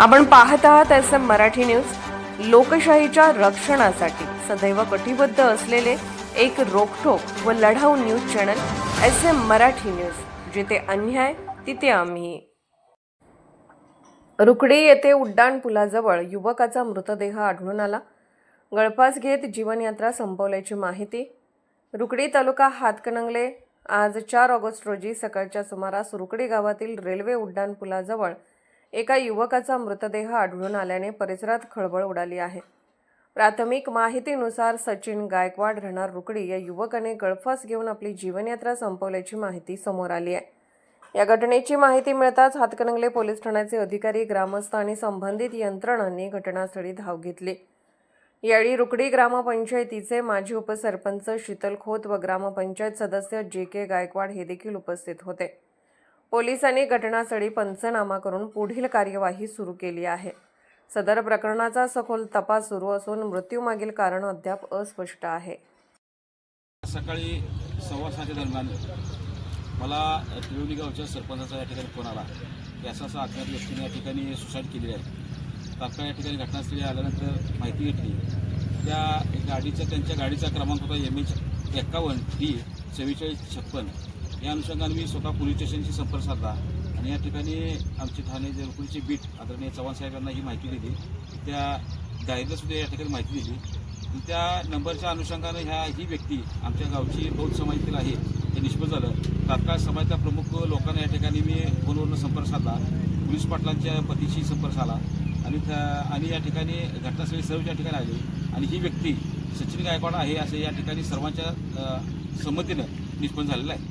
आपण पाहत आहात एस एम मराठी न्यूज. लोकशाहीच्या रक्षणासाठी सदैव कटिबद्ध असलेले एक रोखोक व लढाऊ news channel S M Marathi news. जिथे अन्याय तिथे आम्ही. रुकडी येथे उड्डाण पुलाजवळ युवकाचा मृतदेह आढळून आला. गळफास घेत जीवनयात्रा संपवल्याची माहिती. रुकडी तालुका हातकणंगले आज चार ऑगस्ट रोजी सकाळच्या सुमारास रुकडी गावातील रेल्वे उड्डाण पुलाजवळ एका युवकाचा मृतदेह आढळून आल्याने परिसरात खळबळ उडाली आहे. प्राथमिक माहितीनुसार सचिन गायकवाड राहणार रुकडी या युवकाने गळफास घेऊन आपली जीवनयात्रा संपवल्याची माहिती समोर आली आहे. या घटनेची माहिती मिळताच हातकणंगले पोलीस ठाण्याचे अधिकारी ग्रामस्थ आणि संबंधित यंत्रणांनी घटनास्थळी धाव घेतली. यावेळी रुकडी ग्रामपंचायतीचे माजी उपसरपंच शीतल खोत व ग्रामपंचायत सदस्य जे के गायकवाड हे देखील उपस्थित होते. पोलिसांनी घटनास्थळी पंचनामा करून पुढील कार्यवाही सुरू केली आहे. सदर प्रकरणाचा सखोल तपास सुरू असून मृत्यूमागील कारण अद्याप अस्पष्ट आहे. सकाळी सव्वा सहाच्या दरम्यान मला त्रिवणी गावच्या सरपंचाचा या ठिकाणी फोन आला की असा असा अज्ञात व्यक्तीने या ठिकाणी सुसाईड केली आहे. तात्काळ या ठिकाणी घटनास्थळी आल्यानंतर माहिती घेतली. त्या गाडीचा त्यांच्या गाडीचा क्रमांक होता एम एच एक्कावन्न डी चव्वेचाळीस छप्पन. या अनुषंगाने मी स्वतः पोलीस स्टेशनशी संपर्क साधला. आणि या ठिकाणी आमचे ठाणे जलकुलीचे बीट आदरणीय चव्हाण साहेबांना ही माहिती दिली. त्या गाडीला सुद्धा या ठिकाणी माहिती दिली. त्या नंबरच्या अनुषंगानं ह्या ही व्यक्ती आमच्या गावची बौद्ध समाजातील आहे हे निष्पन्न झालं. तात्काळ समाजाच्या प्रमुख लोकांना या ठिकाणी मी फोनवरून संपर्क साधला. पोलीस पाटलांच्या पतीशी संपर्क साधला. आणि त्या आणि या ठिकाणी घटनास्थळी सर्व या ठिकाणी आली आणि ही व्यक्ती सचिन गायकवाड आहे असे या ठिकाणी सर्वांच्या संमतीनं निष्पन्न झालेलं आहे.